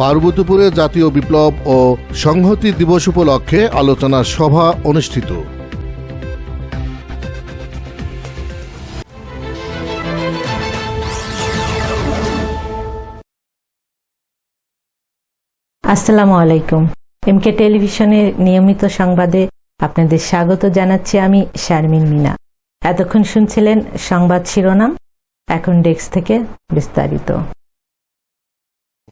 পার্বতীপুরে জাতীয় বিপ্লব ও সংহতি দিবস উপলক্ষে আলোচনা সভা অনুষ্ঠিত। আসসালামু আলাইকুম। এমকে টেলিভিশনের নিয়মিত সংবাদে আপনাদের স্বাগত জানাচ্ছি আমি শারমিন মিনা। এতক্ষণ শুনছিলেন সংবাদ শিরোনাম, এখন ডেস্ক থেকে বিস্তারিত।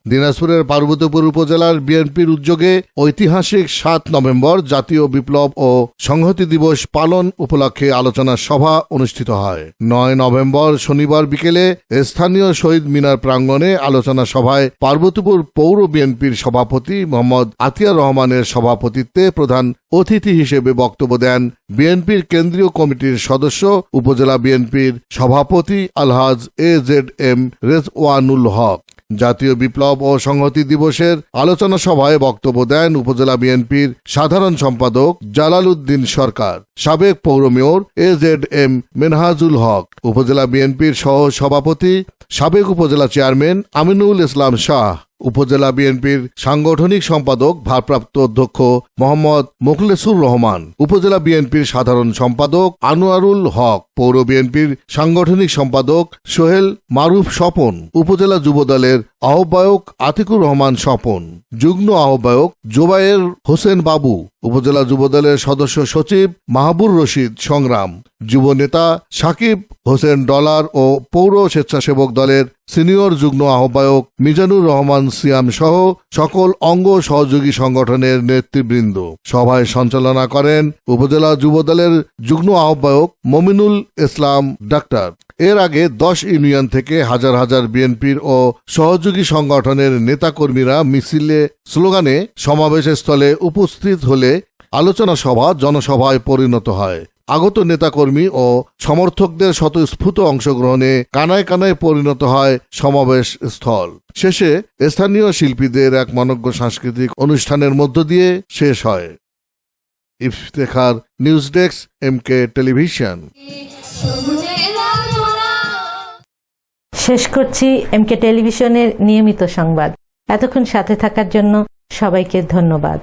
দিনাজপুরের পার্বতীপুর উপজেলার বিএনপির উদ্যোগে ঐতিহাসিক সাত নভেম্বর জাতীয় বিপ্লব ও সংহতি দিবস পালন উপলক্ষে আলোচনা সভা অনুষ্ঠিত হয়। নয় নভেম্বর শনিবার বিকেলে স্থানীয় শহীদ মিনার প্রাঙ্গণে আলোচনা সভায় পার্বতীপুর পৌর বিএনপির সভাপতি মোহাম্মদ আতিয়ার রহমানের সভাপতিত্বে প্রধান অতিথি হিসেবে বক্তব্য দেন বিএনপির কেন্দ্রীয় কমিটির সদস্য উপজেলা বিএনপির সভাপতি আলহাজ A Z M Rezwanul Haque. জাতীয় বিপ্লব ও সংহতি দিবসের আলোচনা সভায় বক্তব্য দেন উপজেলা বিএনপির সাধারণ সম্পাদক জালাল উদ্দিন সরকার, সাবেক পৌর mayor A Z M Menhajul Haque, উপজেলা বিএনপির সহ সভাপতি সাবেক উপজেলা চেয়ারম্যান আমিনুল ইসলাম শাহ। উপজেলা বিএনপির সাংগঠনিক সম্পাদক, ভারপ্রাপ্ত অধ্যক্ষ মোহাম্মদ মোখলেসুর রহমান, উপজেলা বিএনপির সাধারণ সম্পাদক আনোয়ারুল হক, পৌর বিএনপির সাংগঠনিক সম্পাদক সোহেল মারুফ স্বপন, উপজেলা যুবদলের আহ্বায়ক আতিকুর রহমান স্বপন, যুগ্ম আহ্বায়ক জোবায়ের হোসেন বাবু, উপজেলা যুবদলের সদস্য সচিব মাহবুর রশিদ সংগ্রাম, যুব নেতা সাকিব হোসেন ডলার ও পৌর স্বেচ্ছাসেবক দলের সিনিয়র যুগ্ম আহ্বায়ক মিজানুর রহমান সিয়াম সহ সকল অঙ্গ সহযোগী সংগঠনের নেতৃবৃন্দ। সভায় সঞ্চালনা করেন উপজেলা যুবদলের যুগ্ম আহ্বায়ক মমিনুল ইসলাম, ডাক্তার। এর আগে দশ ইউনিয়ন থেকে হাজার হাজার বিএনপির ও সহযোগী সংগঠনের নেতাকর্মীরা মিছিলে স্লোগানে সমাবেশের স্থলে উপস্থিত হলে আলোচনা সভা জনসভায় পরিণত হয়। আগত নেতাকর্মী ও সমর্থকদের স্বতঃস্ফূর্ত অংশগ্রহণে কানায় কানায় পরিণত হয় সমাবেশ স্থল। শেষে স্থানীয় শিল্পীদের এক মনজ্ঞ সাংস্কৃতিক অনুষ্ঠানের মধ্য দিয়ে শেষ হয়। Iftekhar news desk M K television. শেষ করছি এমকে টেলিভিশনের নিয়মিত সংবাদ। এতক্ষণ সাথে থাকার জন্য সবাইকে ধন্যবাদ।